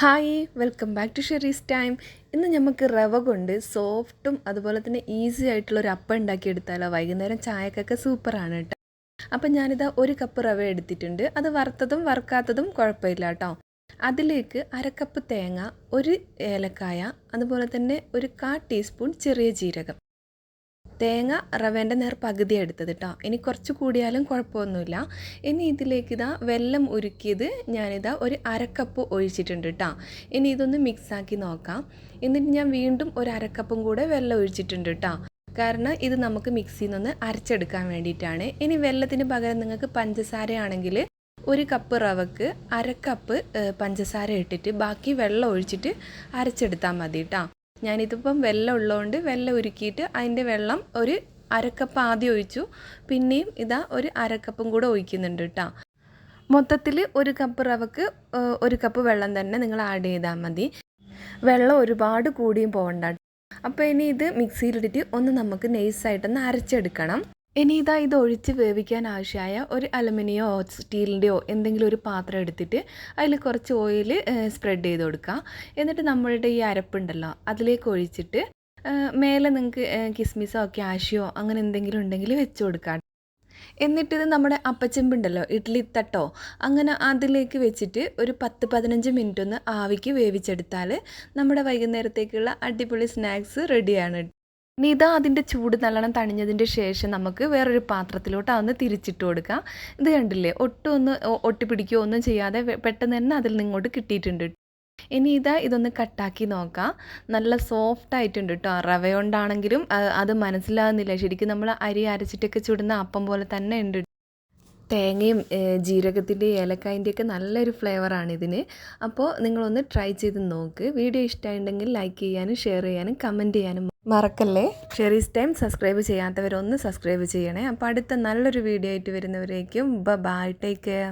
Hi welcome back to Sheri's time. ഇന്ന് നമുക്ക് റവ കൊണ്ട് സോഫ്റ്റും അതുപോലെ തന്നെ ഈസി ആയിട്ടുള്ള ഒരു അപ്പം ഉണ്ടാക്കി ഉണ്ടാക്കിയെടുത്താലോ? വൈകുന്നേരം ചായക്കൊക്കെ സൂപ്പറാണ് കേട്ടോ അപ്പം ഞാനിതാ ഒരു കപ്പ് റവ എടുത്തിട്ടുണ്ട്. അത് വറുത്തതും വറുക്കാത്തതും കുഴപ്പമില്ല കേട്ടോ അതിലേക്ക് അരക്കപ്പ് തേങ്ങ ഒരു ഏലക്കായ അതുപോലെ തന്നെ ഒരു കാ ടീസ്പൂൺ ചെറിയ ജീരകം. തേങ്ങ റവേന്റെ നേർ പകുതി എടുത്തത് കേട്ടോ ഇനി കുറച്ച് കൂടിയാലും കുഴപ്പമൊന്നുമില്ല. ഇനി ഇതിലേക്ക് ഇതാ വെള്ളം ഉരുക്കിയത് ഞാനിതാ ഒരു അരക്കപ്പ് ഒഴിച്ചിട്ടുണ്ട് കേട്ടോ ഇനി ഇതൊന്ന് മിക്സാക്കി നോക്കാം. എന്നിട്ട് ഞാൻ വീണ്ടും ഒരു അരക്കപ്പും കൂടെ വെള്ളം ഒഴിച്ചിട്ടുണ്ട് കേട്ടോ കാരണം ഇത് നമുക്ക് മിക്സിയിൽ നിന്ന് അരച്ചെടുക്കാൻ വേണ്ടിയിട്ടാണ്. ഇനി വെള്ളത്തിന് പകരം നിങ്ങൾക്ക് പഞ്ചസാരയാണെങ്കിൽ ഒരു കപ്പ് റവക്ക് അരക്കപ്പ് പഞ്ചസാര ഇട്ടിട്ട് ബാക്കി വെള്ളം ഒഴിച്ചിട്ട് അരച്ചെടുത്താൽ മതി കേട്ടോ ഞാനിതിപ്പം വെള്ളം ഉള്ളതുകൊണ്ട് വെള്ളം ഉരുക്കിയിട്ട് അതിന്റെ വെള്ളം ഒരു അരക്കപ്പ് ആദ്യം ഒഴിച്ചു. പിന്നെയും ഇതാ ഒരു അരക്കപ്പും കൂടെ ഒഴിക്കുന്നുണ്ട് കേട്ടോ മൊത്തത്തിൽ ഒരു കപ്പ് റവക്ക് ഒരു കപ്പ് വെള്ളം തന്നെ നിങ്ങൾ ആഡ് ചെയ്താൽ മതി. വെള്ളം ഒരുപാട് കൂടിയും പോകണ്ട അപ്പോൾ ഇനി ഇത് മിക്സിയിലിട്ടിട്ട് ഒന്ന് നമുക്ക് നെയ്സായിട്ടൊന്ന് അരച്ചെടുക്കണം. ഇനി ഇതാ ഇത് ഒഴിച്ച് വേവിക്കാൻ ആവശ്യമായ ഒരു അലുമിനിയോ സ്റ്റീലിന്റെയോ എന്തെങ്കിലും ഒരു പാത്രം എടുത്തിട്ട് അതിൽ കുറച്ച് ഓയിൽ സ്പ്രെഡ് ചെയ്ത് കൊടുക്കുക എന്നിട്ട് നമ്മളുടെ ഈ അരപ്പുണ്ടല്ലോ അതിലേക്ക് ഒഴിച്ചിട്ട് മേലെ നിങ്ങൾക്ക് കിസ്മിസോ ക്യാഷ്യോ അങ്ങനെ എന്തെങ്കിലും ഉണ്ടെങ്കിൽ വെച്ച് കൊടുക്കാം. എന്നിട്ടിത് നമ്മുടെ അപ്പച്ചെമ്പുണ്ടല്ലോ ഇഡ്ഡലി തട്ടോ അങ്ങനെ അതിലേക്ക് വെച്ചിട്ട് ഒരു പത്ത് പതിനഞ്ച് മിനിറ്റ് ഒന്ന് ആവിക്ക് വേവിച്ചെടുത്താൽ നമ്മുടെ വൈകുന്നേരത്തേക്കുള്ള അടിപൊളി സ്നാക്സ് റെഡിയാണ്. ഇനി ഇതാ അതിന്റെ ചൂട് നല്ലോണം തണിഞ്ഞതിന്റെ ശേഷം നമുക്ക് വേറൊരു പാത്രത്തിലോട്ട് അതൊന്ന് തിരിച്ചിട്ട് കൊടുക്കാം. ഇത് കണ്ടില്ലേ? ഒട്ടും ഒന്ന് ഒട്ടിപ്പിടിക്കുകയോ ഒന്നും ചെയ്യാതെ പെട്ടെന്ന് തന്നെ അതിൽ നിന്ന് ഇങ്ങോട്ട് കിട്ടിയിട്ടുണ്ട് ഇനി ഇതാ ഇതൊന്ന് കട്ടാക്കി നോക്കാം. നല്ല സോഫ്റ്റ് ആയിട്ടുണ്ട് കേട്ടോ റവ കൊണ്ടാണെങ്കിലും അത് മനസ്സിലാകുന്നില്ല ശരിക്കും നമ്മൾ അരി അരച്ചിട്ടൊക്കെ ചുടുന്ന അപ്പം പോലെ തന്നെ ഉണ്ട് തേങ്ങയും ജീരകത്തിന്റെയും ഏലക്കായന്റെയൊക്കെ നല്ലൊരു ഫ്ലേവറാണ് ഇതിന്. അപ്പോൾ നിങ്ങളൊന്ന് ട്രൈ ചെയ്ത് നോക്ക്. വീഡിയോ ഇഷ്ടമായിട്ടുണ്ടെങ്കിൽ ലൈക്ക് ചെയ്യാനും ഷെയർ ചെയ്യാനും കമന്റ് ചെയ്യാനും മറക്കല്ലേ? ഷെറീസ് ടൈം സബ്സ്ക്രൈബ് ചെയ്യാത്തവരൊന്ന് സബ്സ്ക്രൈബ് ചെയ്യണേ. അപ്പോൾ അടുത്ത നല്ലൊരു വീഡിയോ ആയിട്ട് വരുന്നവരേക്കും. ബ ബൈ ടേക്ക് കെയർ